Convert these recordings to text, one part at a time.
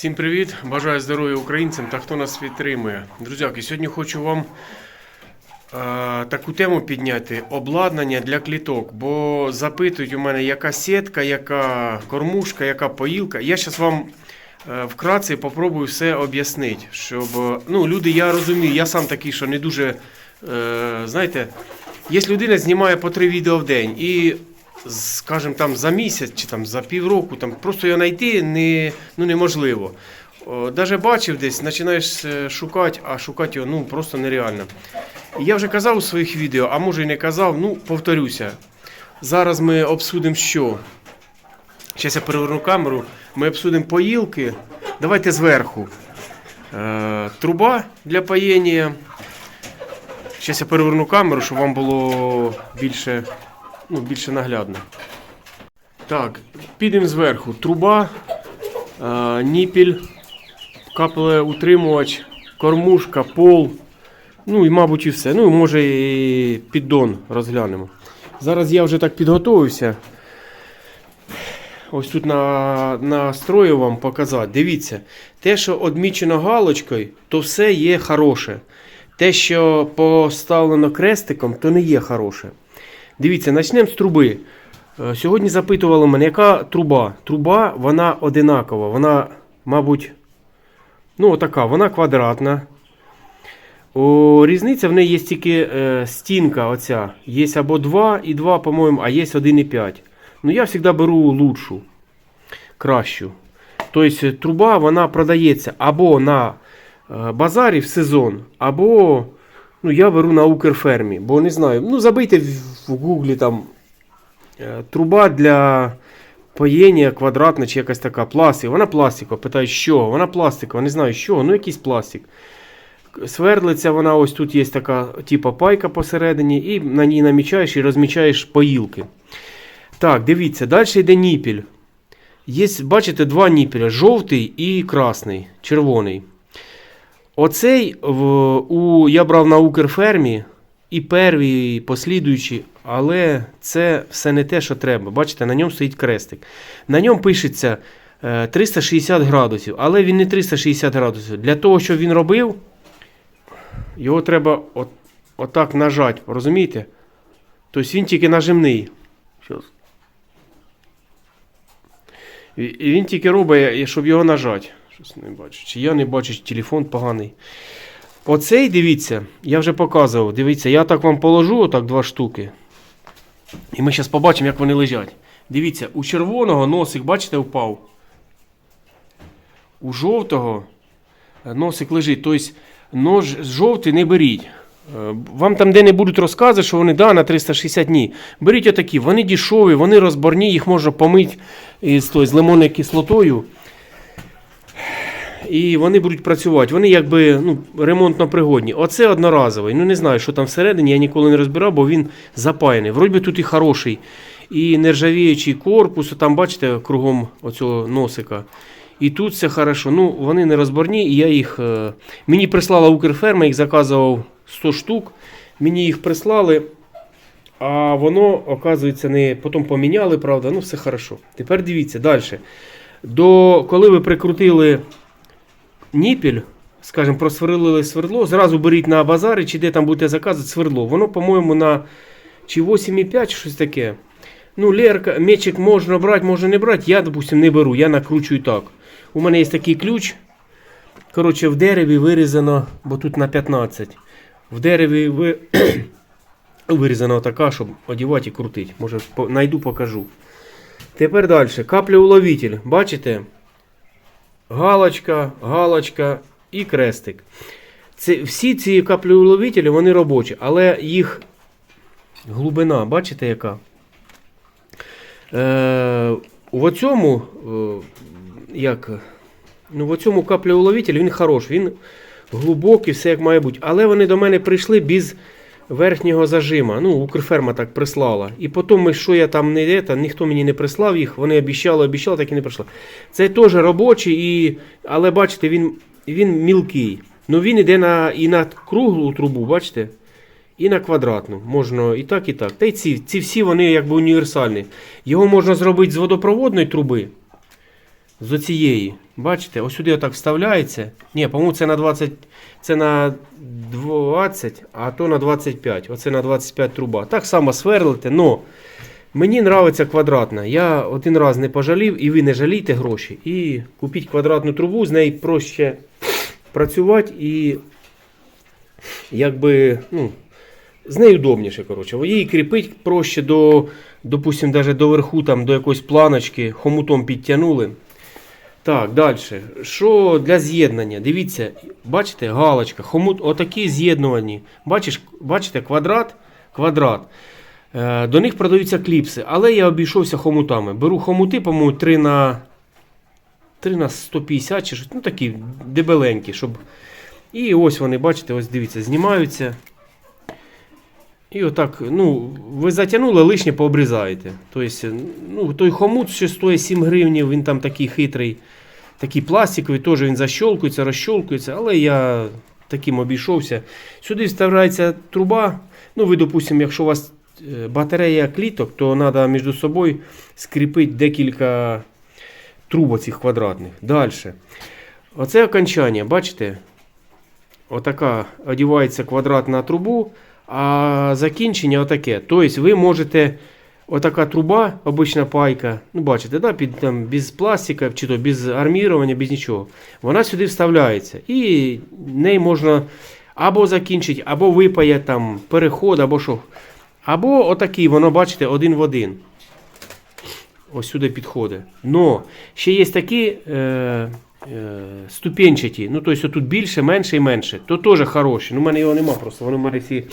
Всім привіт! Бажаю здоров'я українцям та хто нас підтримує. Друзяки, сьогодні хочу вам е, таку тему підняти: обладнання для кліток. Бо запитують у мене, яка сітка, яка кормушка, яка поїлка. Я зараз вам е, вкратце попробую все об'яснити. Щоб ну, люди, я розумію, я сам такий, що не дуже. Е, знаєте, є людина, знімає по три відео в день. І скажімо, там за місяць чи там за півроку, там просто його знайти не, ну, неможливо. Даже бачив десь, починаєш е, шукати, а шукати його ну, просто нереально. Я вже казав у своїх відео, а може і не казав, ну повторюся. Зараз ми обсудимо що. Зараз я переверну камеру, ми обсудимо поїлки. Давайте зверху. Е, труба для паєння. Зараз я переверну камеру, щоб вам було більше, ну, більше наглядно. Так, підемо зверху. Труба, е, ніпіль, капелеутримувач, кормушка, пол. Ну і, мабуть, і все. Ну, може і піддон розглянемо. Зараз я вже так підготовився. Ось тут на, настрою вам показати. Дивіться, те, що відмічено галочкою, то все є хороше. Те, що поставлено крестиком, то не є хороше. Дивіться, почнемо з труби. Е, Сьогодні запитували мене, яка труба. Труба, вона одинакова. Вона, мабуть, ну, отака, вона квадратна. О, різниця в неї є тільки е, стінка оця. Є або 2 і 2, по-моєму, а є 1,5. Ну, я завжди беру лучшу, кращу. Тобто труба вона продається або на е, базарі в сезон, або ну, я беру на Укрфермі, бо не знаю. Ну, забийте в, гуглі там е, труба для поєння квадратна чи якась така пластик. Вона пластикова. Питаю, що? Вона пластикова, не знаю що, ну якийсь пластик. Свердлиться вона, ось тут є така типа пайка посередині, і на ній намічаєш і розмічаєш поїлки. Так, дивіться, далі йде ніпіль. Є, бачите, два ніпіля: жовтий і красний, червоний. Оцей в, у, я брав на Укрфермі і перві, і послідуючі, але це все не те, що треба. Бачите, на ньому стоїть крестик. На ньому пишеться е, 360 градусів, але він не 360 градусів. Для того, щоб він робив, його треба от, отак нажати, розумієте? Тобто він тільки нажимний. І він тільки робить, щоб його нажати. Щось не бачу. Чи я не бачу, телефон поганий. Оцей, дивіться, я вже показував. Дивіться, я так вам положу, отак два штуки. І ми зараз побачимо, як вони лежать. Дивіться, у червоного носик, бачите, впав. У жовтого е, носик лежить. Тобто нож жовтий не беріть. Е, Вам там де не будуть розкази, що вони да, на 360 дні. Беріть отакі, вони дешеві, вони розборні, їх можна помити із, той, з лимонною кислотою. І вони будуть працювати. Вони якби ну, ремонтно пригодні. Оце одноразовий. Ну не знаю, що там всередині, я ніколи не розбирав, бо він запаяний. Вроді би тут і хороший. І нержавіючий корпус, там, бачите, кругом оцього носика. І тут все хорошо. Ну, вони не розборні, і я їх. е, Мені прислала Укрферма, їх заказував 100 штук. Мені їх прислали. А воно, оказується, не потім поміняли, правда, ну все хорошо. Тепер дивіться далі. До, коли ви прикрутили ніпіль, скажімо, просверлили свердло, зразу беріть на базарі, чи де там будете заказувати свердло. Воно, по-моєму, на чи 8,5, чи щось таке. Ну, лерка, мечик можна брати, можна не брати. Я, допустим, не беру, я накручую так. У мене є такий ключ. Коротше, в дереві вирізано, бо тут на 15. В дереві ви... вирізана така, щоб одівати і крутити. Може, по... найду, покажу. Тепер далі. Каплеуловитель. Бачите? Галочка, галочка і крестик. Це, всі ці каплеуловителі, вони робочі, але їх глибина, бачите, яка? Е, в цьому, е, як, ну, в цьому каплеуловителі він хороший, він глибокий, все як має бути. Але вони до мене прийшли без верхнього зажима. Ну, Укрферма так прислала. І потім, що я там не це, ніхто мені не прислав їх, вони обіцяли, обіцяли, так і не прийшло. Це теж робочий, і, але бачите, він, він мілкий. Ну він йде на, і на круглу трубу, бачите? І на квадратну. Можна і так, і так. Та й ці, ці всі вони якби універсальні. Його можна зробити з водопроводної труби. З оцієї. Бачите, ось сюди отак вставляється. Ні, по-моєму, це на 20, це на 20, а то на 25. Оце на 25 труба. Так само сверлите, но мені подобається квадратна. Я один раз не пожалів, і ви не жалійте гроші. І купіть квадратну трубу, з нею проще працювати і якби, ну, з нею удобніше, коротше. Її кріпить проще до, допустим, даже до верху, там, до якоїсь планочки, хомутом підтягнули. Так, далі. Що для з'єднання? Дивіться, бачите, галочка, хомут, отакі з'єднувані. Бачите, квадрат, квадрат. Е, до них продаються кліпси, але я обійшовся хомутами. Беру хомути, по-моєму, 3 на, 3 на 150 чи щось, ну такі дебеленькі, щоб. І ось вони, бачите, ось дивіться, знімаються. І отак, ну, ви затягнули, лишнє пообрізаєте. Тобто, ну, той хомут ще стоїть 7 гривнів, він там такий хитрий, такий пластиковий, теж він защолкується, розщолкується, але я таким обійшовся. Сюди вставляється труба. Ну, ви, допустимо, якщо у вас е, батарея кліток, то треба між собою скріпити декілька труб оцих квадратних. Далі. Оце окончання, бачите? Отака одівається квадрат на трубу, а закінчення отаке. Тобто ви можете, отака труба, обична пайка, ну бачите, да, під, там, без пластика, чи то без армірування, без нічого. Вона сюди вставляється. І неї можна або закінчити, або випає там переход, або що. Або отакий, воно, бачите, один в один. Ось сюди підходить. Но ще є такі е, е, ступенчаті. Ну, тобто тут більше, менше і менше. То теж хороші. Ну, в мене його нема просто. Вони в мене всі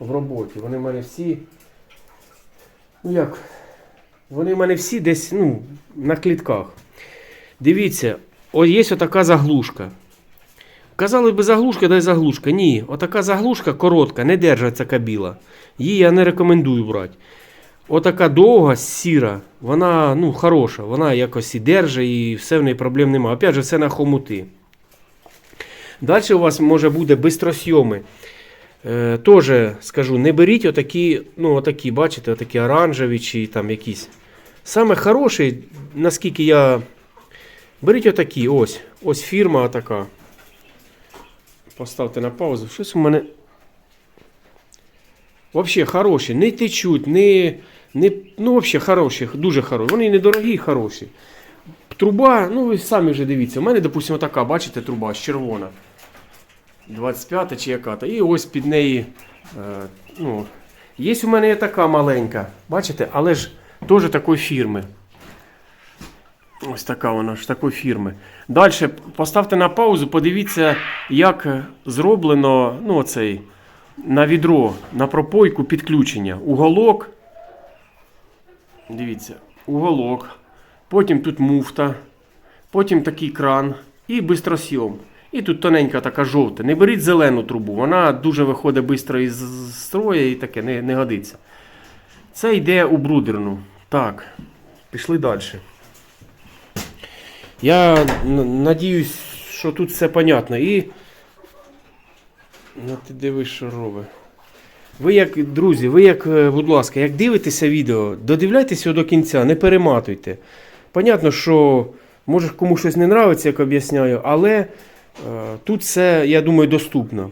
в роботі. Вони в мене всі. Ну як? Вони в мене всі десь ну, на клітках. Дивіться, ось є отака заглушка. Казали би заглушка, дай заглушка. Ні, отака заглушка коротка, не держиться кабіла. Її я не рекомендую брати. Отака довга, сіра, вона ну, хороша, вона якось і держить, і все в неї проблем немає. Опять же, все на хомути. Далі у вас може буде бистросйоми. Е, Тоже скажу, не беріть отакі, ну, отакі, бачите, отакі оранжеві чи там якісь. Саме хороший, наскільки я. Беріть отакі, ось. Ось фірма така. Поставте на паузу. Щось у мене. Вообще хороші, не течуть, не, не, ну вообще хороші, дуже хороші. Вони недорогі, хороші. Труба, ну ви самі вже дивіться. У мене, допустимо, така, бачите, труба червона. 25 чи яка-то. І ось під неї. Е, ну, Є у мене така маленька. Бачите, але ж теж такої фірми. Ось така вона ж такої фірми. Далі поставте на паузу, подивіться, як зроблено ну, оцей, на відро, на пропойку підключення. Уголок. Дивіться, уголок. Потім тут муфта. Потім такий кран і бистросйом. І тут тоненька така жовта. Не беріть зелену трубу, вона дуже виходить швидко із строя і таке не, не годиться. Це йде у брудерну. Так, пішли далі. Я надіюсь, що тут все понятно. І. Ну ти дивись, що робить. Ви як, друзі, ви як, е, будь ласка, як дивитеся відео, додивляйтеся до кінця, не перематуйте. Понятно, що може комусь щось не нравиться, як об'ясняю, але тут все, я думаю, доступно.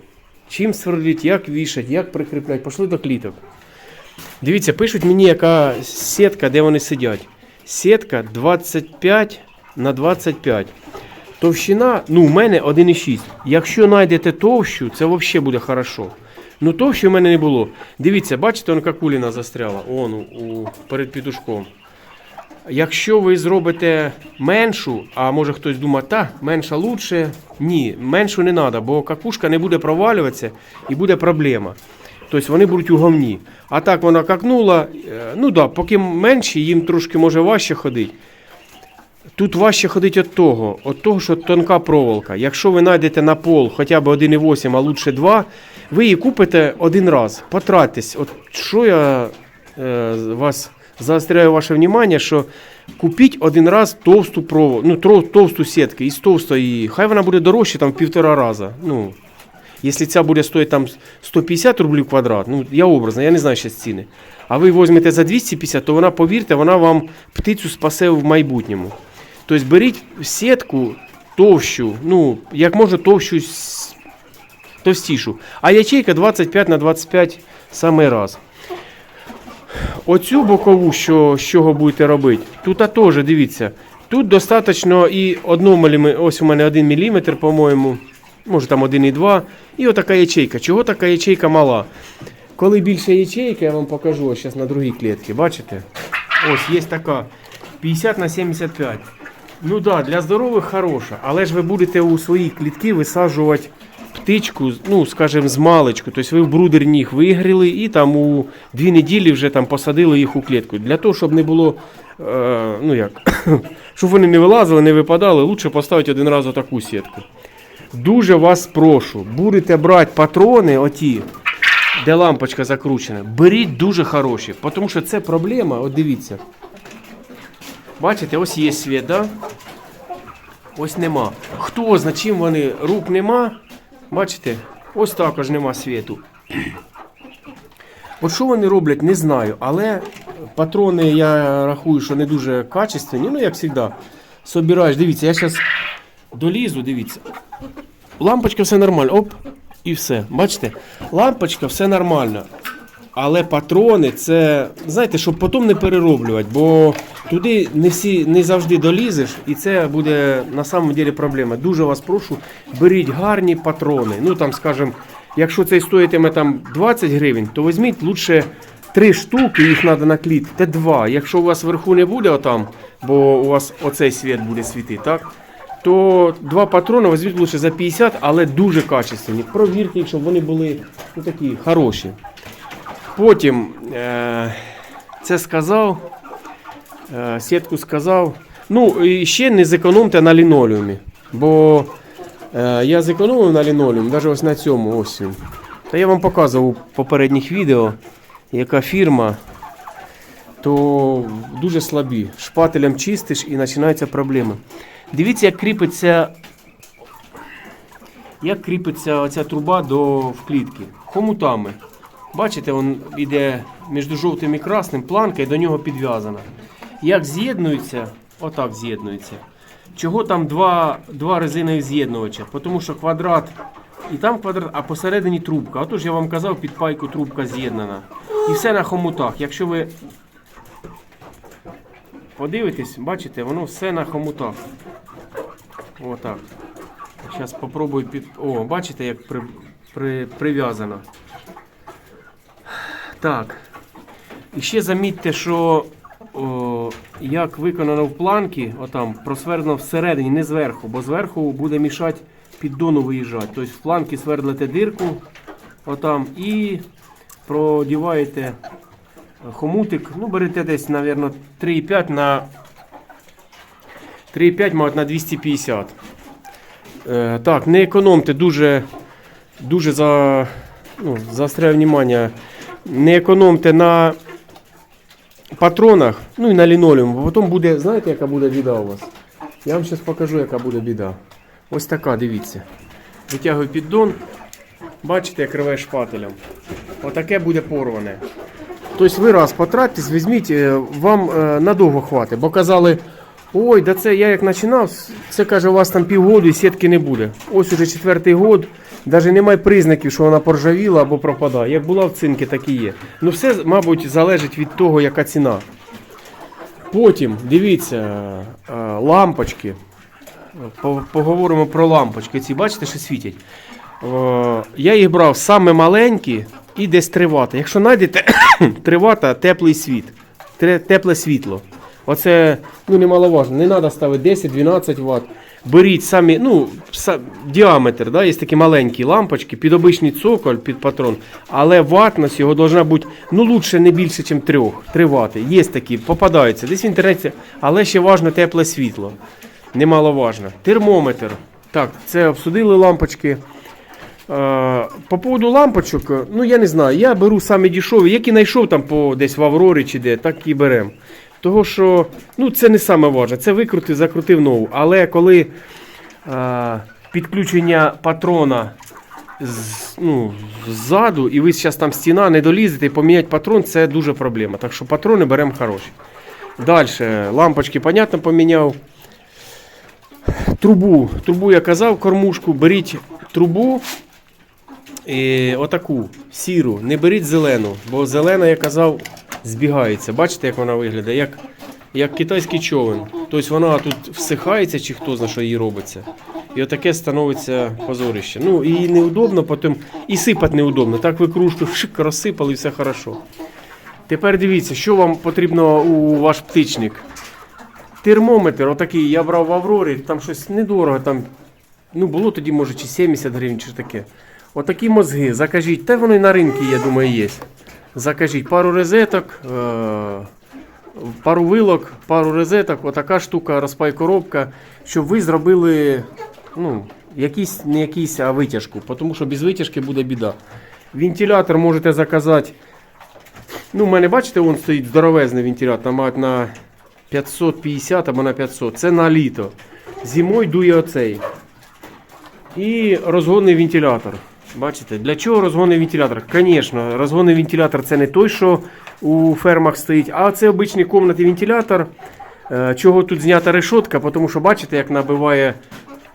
Чим сверлить, як вішать, як прикріплять. Пішли до кліток. Дивіться, пишуть мені, яка сітка, де вони сидять. Сітка 25 на 25. Товщина, ну, у мене 1,6. Якщо знайдете товщу, це взагалі буде хорошо. Ну, товщі в мене не було. Дивіться, бачите, он куліна застряла. Он, у, перед підушком. Якщо ви зробите меншу, а може хтось думає, та, менша лучше. Ні, меншу не треба, бо какушка не буде провалюватися і буде проблема. Тобто вони будуть у говні. А так вона какнула, е, ну да, поки менші, їм трошки може важче ходити. Тут важче ходить від того, від того, що тонка проволока. Якщо ви знайдете на пол хоча б 1,8, а лучше 2, ви її купите один раз. Потратьтесь. От що я е, вас заостряю ваше внимание, що купіть один раз товсту проволоку, ну, товсту сітку із товстої. Хай вона буде дорожче там в півтора рази. Ну, Якщо ця буде стоїти там 150 рублів квадрат, ну я образно, я не знаю ще ціни. А ви візьмете за 250, то вона, повірте, вона вам птицю спасе в майбутньому. Тобто беріть сітку товщу, ну, як можна товщу, товстішу. А ячейка 25 на 25 саме раз. Оцю бокову, що, з чого будете робити, тут теж дивіться. Тут достатньо і 1 мм, ось у мене 1 мм, по-моєму, може там 1,2 і отака ячейка. Чого така ячейка мала? Коли більше ячейка, я вам покажу ось зараз на другій клітці, бачите? Ось є така 50 на 75. Ну так, да, для здорових хороша, але ж ви будете у свої клітки висаджувати птичку, ну, скажімо, з маличку. Тобто ви в брудер їх вигріли і там у дві неділі вже там посадили їх у клітку. Для того, щоб не було, е, ну як, щоб вони не вилазили, не випадали, лучше поставити один раз отаку сітку. Дуже вас прошу, будете брати патрони, оті, де лампочка закручена, беріть дуже хороші, тому що це проблема, от дивіться. Бачите, ось є світ, да? Ось нема. Хто зна чим вони рук нема? Бачите? Ось також нема світу. От що вони роблять, не знаю. Але патрони я рахую, що не дуже качественні. Ну, як завжди. Собираєш, дивіться, я зараз долізу, дивіться. Лампочка все нормально. Оп, і все. Бачите? Лампочка все нормально. Але патрони це, знаєте, щоб потім не перероблювати, бо туди не всі не завжди долізеш, і це буде на самом деле проблема. Дуже вас прошу, беріть гарні патрони. Ну там, скажімо, якщо цей стоїтиме там 20 гривень, то візьміть лучше 3 штуки, їх треба на кліт, та 2. Якщо у вас вверху не буде отам, бо у вас оцей світ буде світити, так? То два патрони візьміть лише за 50, але дуже качественні. Провірте щоб вони були ну, такі хороші. Потім е, це сказав, е, сітку сказав. Ну, і ще не зекономте на лінолеумі. Бо е, я зекономив на лінолеум, навіть ось на цьому ось. Та я вам показував у попередніх відео, яка фірма, то дуже слабі. Шпателем чистиш і починаються проблеми. Дивіться, як кріпиться, як кріпиться оця труба до вклітки. Хомутами. Бачите, він йде між жовтим і красним, планка і до нього підв'язана. Як з'єднуються, отак з'єднуються. Чого там два, два резинові з'єднувача? Тому що квадрат і там квадрат, а посередині трубка. Отож я вам казав, під пайку трубка з'єднана. І все на хомутах. Якщо ви подивитесь, бачите, воно все на хомутах. Отак. Зараз спробую під. О, бачите, як при, при, прив'язано. Так. І ще замітьте, що о, як виконано в планки, отам, просвердлено всередині, не зверху, бо зверху буде мішати піддону виїжджати. Тобто в планки свердлите дирку отам, і продіваєте хомутик. Ну, берете десь, мабуть, 3,5 на 3,5, мабуть, на 250. Е, так, не економте дуже, дуже за, ну, заостряю внимание, не економте на патронах, ну і на лінолеуму, бо потім буде, знаєте, яка буде біда у вас? Я вам зараз покажу, яка буде біда. Ось така, дивіться. Витягую піддон, бачите, як рве шпателем. Отаке буде порване. Тобто ви раз потратьтесь, візьміть, е, вам е, надовго хватить. Бо казали, ой, да це я як починав, це каже, у вас там півгоду і сітки не буде. Ось уже четвертий год, навіть немає признаків, що вона поржавіла або пропадає. Як була в цинки, так і є. Ну все, мабуть, залежить від того, яка ціна. Потім, дивіться, е, лампочки. Поговоримо про лампочки. Ці бачите, що світять. Е, Я їх брав саме маленькі і десь тривата. Якщо знайдете тривата, теплий світ, тепле світло. Оце ну, немаловажно. Не треба ставити 10-12 Вт. Беріть самі, ну, са- діаметр, да, є такі маленькі лампочки, під обичний цоколь, під патрон. Але ватність його должна бути ну, лучше не більше, ніж 3. 3 Вт. Є такі, попадаються. Десь в інтернеті, але ще важно тепле світло. Немаловажно. Термометр. Так, це обсудили лампочки. Е, По поводу лампочок, ну я не знаю, я беру самі дешеві, які знайшов там по десь в Аврорі чи де, так і беремо. Того що ну, це не саме важне, це викрутив, закрутив нову. Але коли е, підключення патрона з, ну, ззаду, і ви зараз там стіна не долізете і поміняти патрон, це дуже проблема. Так що патрони беремо хороші. Далі, лампочки, понятно, поміняв. трубу. Трубу я казав, кормушку, беріть трубу. І отаку сіру, не беріть зелену, бо зелена, я казав, збігається. Бачите, як вона виглядає? Як, як китайський човен. Тобто вона тут всихається, чи хто знає, що їй робиться. І отаке становиться позорище. Ну і неудобно, потім і сипати неудобно. Так ви кружку шик розсипали і все хорошо. Тепер дивіться, що вам потрібно у ваш птичник. Термометр, отакий, я брав в Аврорі, там щось недорого, там, ну було тоді, може, чи 70 гривень, чи таке. Отакі мозги, закажіть, та вони на ринку, я думаю, є. Закажіть пару розеток, е- пару вилок, пару розеток, отака штука, розпай коробка, щоб ви зробили ну, якийсь, не якийсь, а витяжку, тому що без витяжки буде біда. Вентилятор можете заказати. Ну, у мене, бачите, вон стоїть здоровезний вентилятор, мають на 550 або на 500. Це на літо. Зимою дує оцей. І розгонний вентилятор. Бачите, для чого розгонний вентилятор? Звісно, розгонний вентилятор це не той, що у фермах стоїть, а це обичний комнатний вентилятор. Е, Чого тут знята решетка, тому що бачите, як набиває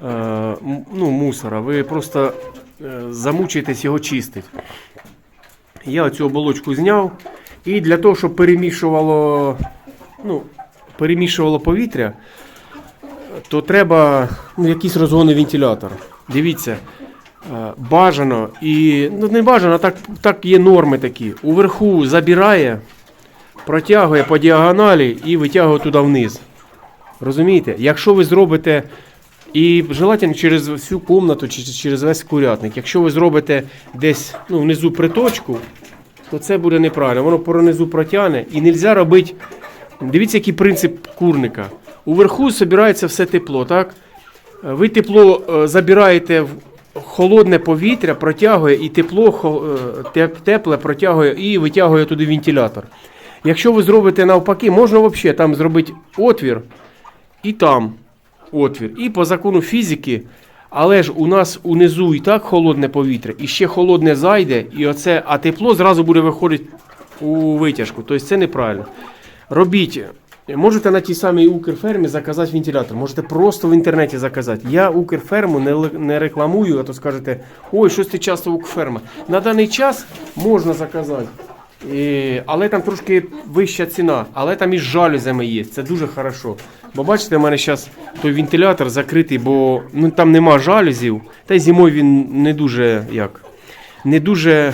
е, ну, мусора. Ви просто е, замучуєтесь його чистити. Я цю оболочку зняв. І для того, щоб перемішувало, ну, перемішувало повітря, то треба ну, якийсь розгонний вентилятор. Дивіться, бажано і ну, не бажано, так, так є норми такі. Уверху забирає, протягує по діагоналі і витягує туди вниз. Розумієте? Якщо ви зробите. І желательно через всю комнату чи через весь курятник. Якщо ви зробите десь ну, внизу приточку, то це буде неправильно. Воно понизу протягне і не можна робити. Дивіться, який принцип курника. Уверху збирається все тепло, так? Е, Ви тепло е, забираєте холодне повітря, протягує і тепло е, теп- тепле протягує і витягує туди вентилятор. Якщо ви зробите навпаки, можна взагалі там зробити отвір і там отвір. І по закону фізики, але ж у нас унизу і так холодне повітря, і ще холодне зайде, і оце, а тепло зразу буде виходити у витяжку. Тобто це неправильно. Робіть. Можете на тій самій Укрфермі заказати вентилятор. Можете просто в інтернеті заказати. Я Укрферму не, не рекламую, а то скажете, ой, щось ти часто Укрферма. На даний час можна заказати. І, але там трошки вища ціна, але там і з жалюзями є. Це дуже хорошо. Бо бачите, в мене зараз той вентилятор закритий, бо ну, там нема жалюзів. Та й зимою він не дуже як, не дуже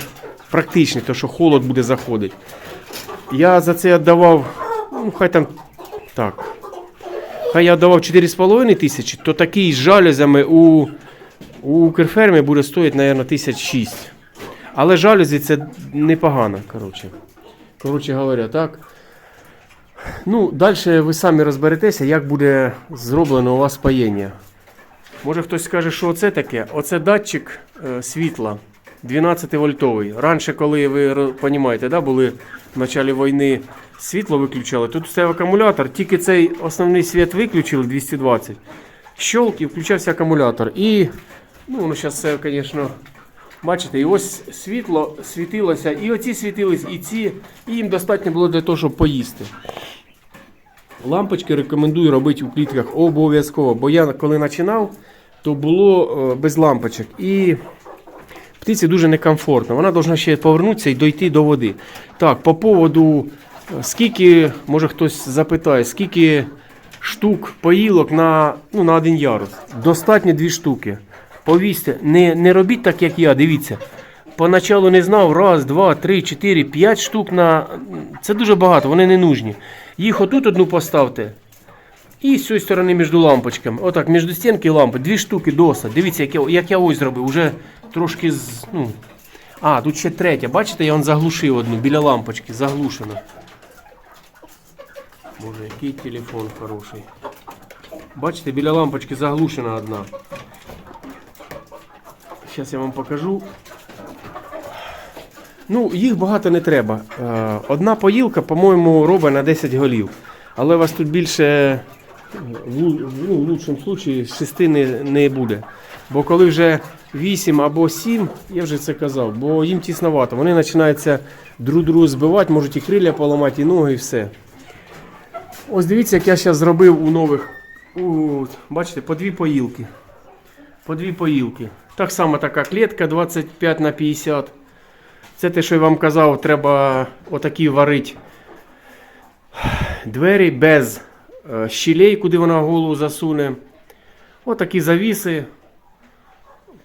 практичний, тому що холод буде заходити. Я за це віддавав, ну хай там так. Хай я віддавав 4,5 тисячі, то такий з жалюзями у, у Укрфермі буде стоїти, мабуть, тисяч шість. Але жалюзі це непогано, коротше. Коротше говоря, так. Ну, далі ви самі розберетеся, як буде зроблено у вас паєння. Може хтось скаже, що оце таке? Оце датчик е, світла 12 вольтовий. Раніше, коли ви розумієте, да, були в початку війни світло виключали, тут стояв акумулятор, тільки цей основний світ виключили 220. Щолк і включався акумулятор. І ну, воно зараз все, звісно. Бачите, і ось світло світилося, і оці світились, і ці, і їм достатньо було для того, щоб поїсти. Лампочки рекомендую робити у клітках обов'язково, бо я коли починав, то було е, без лампочок. І птиці дуже некомфортно. Вона повинна ще повернутися і дойти до води. Так, по поводу, е, скільки, може хтось запитає, скільки штук поїлок на, ну, на один ярус. Достатньо дві штуки. Повісьте, не, не робіть так, як я, дивіться. Поначалу не знав, раз, два, три, чотири, п'ять штук на. Це дуже багато, вони не нужні. Їх отут одну поставте. І з цієї сторони між лампочками. Отак, між стінки і лампи. Дві штуки доса. Дивіться, як я, як я ось зробив. Уже трошки з. Ну. А, тут ще третя. Бачите, я он заглушив одну біля лампочки, заглушено. Боже, який телефон хороший. Бачите, біля лампочки заглушена одна. Зараз я вам покажу. Ну, їх багато не треба. Е, Одна поїлка, по-моєму, робить на 10 голів. Але у вас тут більше, в, ну, в лучшому випадку, 6 не, не буде. Бо коли вже 8 або 7, я вже це казав, бо їм тісновато. Вони починаються друг другу збивати, можуть і крилля поламати, і ноги, і все. Ось дивіться, як я зараз зробив у нових От, бачите, по дві поїлки. По дві поїлки. Так само така клітка 25 на 50. Це те, що я вам казав, треба отакі варити двері без е, щілей, куди вона голову засуне. Отакі завіси.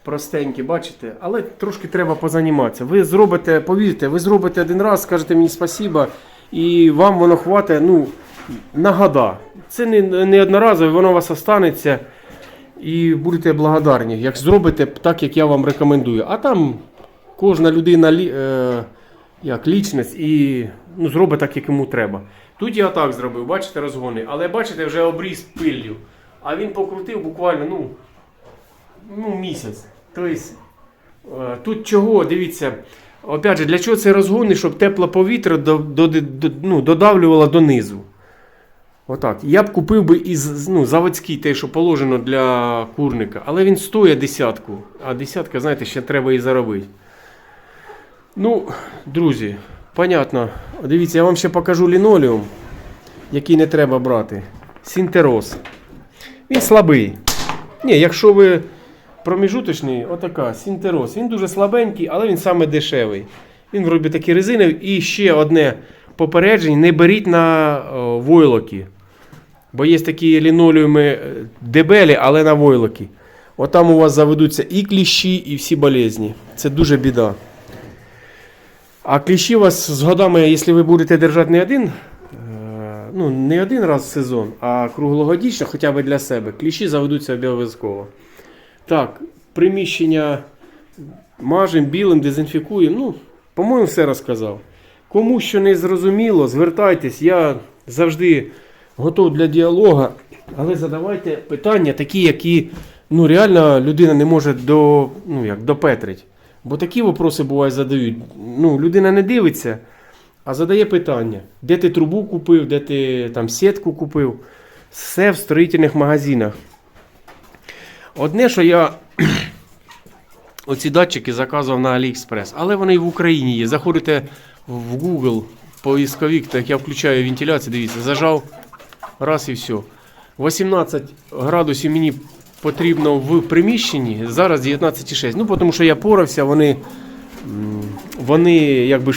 Простенькі, бачите, але трошки треба позаніматися. Ви зробите, повірте, ви зробите один раз, скажете мені спасіба, і вам воно хватить ну, на года. Це не, не одноразово, воно у вас останеться і будете благодарні, як зробите так, як я вам рекомендую. А там кожна людина е, як лічність і ну, зробить так, як йому треба. Тут я так зробив, бачите, розгони, але бачите, вже обріз пиллю. А він покрутив буквально ну, ну, місяць. Тобто, е, тут чого, дивіться, опять же, для чого це розгони, щоб тепле повітря до, до, до, ну, додавлювало донизу. Отак. Я б купив би із ну, заводський, те, що положено для курника, але він стоїть десятку. А десятка, знаєте, ще треба і заробити. Ну, друзі, понятно. Дивіться, я вам ще покажу лінолеум, який не треба брати. Сінтерос. Він слабий. Ні, якщо ви проміжуточний, отака, сінтерос. Він дуже слабенький, але він саме дешевий. Він вроді такий резиновий. І ще одне попередження: не беріть на войлоки. Бо є такі лінолеуми е, дебелі, але на войлоки. Отам у вас заведуться і кліщі, і всі болезні. Це дуже біда. А кліщі у вас з годами, якщо ви будете держати не один, е, ну, не один раз в сезон, а круглогодічно, хоча б для себе, кліщі заведуться обов'язково. Так, приміщення мажемо, білим, дезінфікуємо. Ну, по-моєму, все розказав. Кому що не зрозуміло, звертайтесь, я завжди готов для діалогу, але задавайте питання такі, які ну, реально людина не може до, ну, як, допетрить. Бо такі вопроси бувають задають. Ну, людина не дивиться, а задає питання. Де ти трубу купив, де ти там сітку купив. Все в строїтельних магазинах. Одне, що я оці датчики заказував на AliExpress, але вони і в Україні є. Заходите в Google поисковик, так я включаю вентиляцію, дивіться, зажав, раз і все. 18 градусів мені потрібно в приміщенні, зараз 19,6. Ну, тому що я порався, вони, вони якби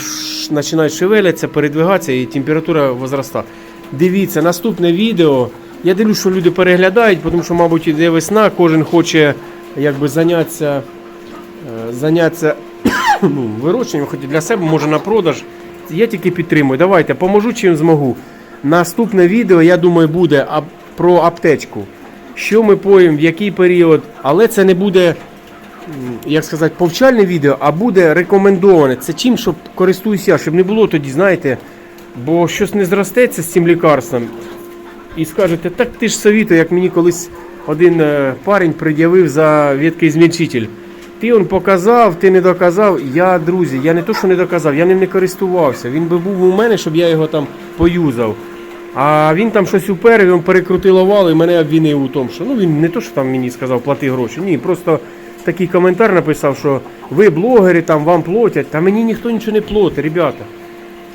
починають шевелятися, передвигатися і температура возроста. Дивіться, наступне відео. Я дивлюсь, що люди переглядають, тому що, мабуть, іде весна, кожен хоче якби зайнятися, е, зайнятися ну, вирощенням, хоч і для себе, може на продаж. Я тільки підтримую. Давайте, поможу чим змогу. Наступне відео, я думаю, буде про аптечку. Що ми поїмо, в який період, але це не буде, як сказати, повчальне відео, а буде рекомендоване. Це чим, щоб користуюся, щоб не було тоді, знаєте, бо щось не зростеться з цим лікарством. І скажете, так ти ж совіто, як мені колись один е, парень пред'явив за змільчитель. Ти он показав, ти не доказав. Я, друзі, я не то, що не доказав, я ним не користувався. Він би був у мене, щоб я його там поюзав. А він там щось уперев, він перекрутило вал і мене обвинив у тому, що ну він не то, що там мені сказав, плати гроші. Ні, просто такий коментар написав, що ви блогери, там вам платять. Та мені ніхто нічого не платить, ребята.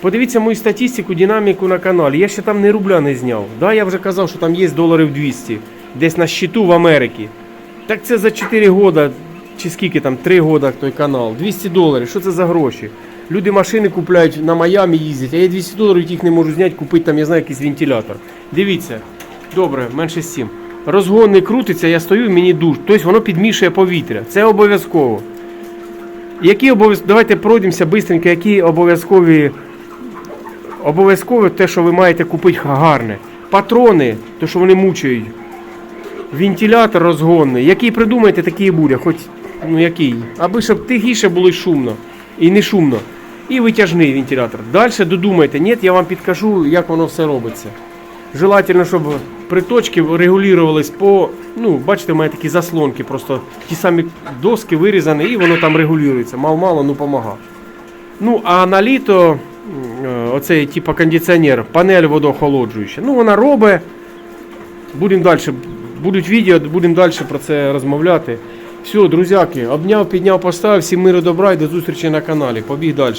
Подивіться мою статистику, динаміку на каналі. Я ще там не рубля не зняв. Да, я вже казав, що там є доларів 200, десь на щиту в Америці. Так це за 4 роки, чи скільки там, 3 роки той канал. 200 доларів. Що це за гроші? Люди машини купляють на Майамі їздять, а я 200 доларів їх не можу зняти, купити там, я знаю, якийсь вентилятор. Дивіться, добре, менше 7. Розгон не крутиться, я стою, мені душ. Тобто воно підмішує повітря. Це обов'язково. Які обов'язково, давайте пройдемося швидко, які обов'язкові Обов'язково те, що ви маєте купити гарне. Патрони, то що вони мучають. Вентилятор розгонний. Який придумаєте, такий і буде. Хоч ну який. Аби щоб тихіше було й шумно. І не шумно. І витяжний вентилятор. Далі додумайте, ні, я вам підкажу, як воно все робиться. Желательно, щоб приточки регулювались по. Ну, бачите, мене такі заслонки, просто ті самі доски вирізані, і воно там регулюється. Мало-мало, ну помага. Ну, а на літо оцей типу кондиціонер, панель водоохолоджуюча. Ну, вона робить. Будемо далі. Будуть відео, будемо далі про це розмовляти. Все, друзяки, обняв, підняв, поставив, всім миру добра і до зустрічі на каналі. Побіг далі.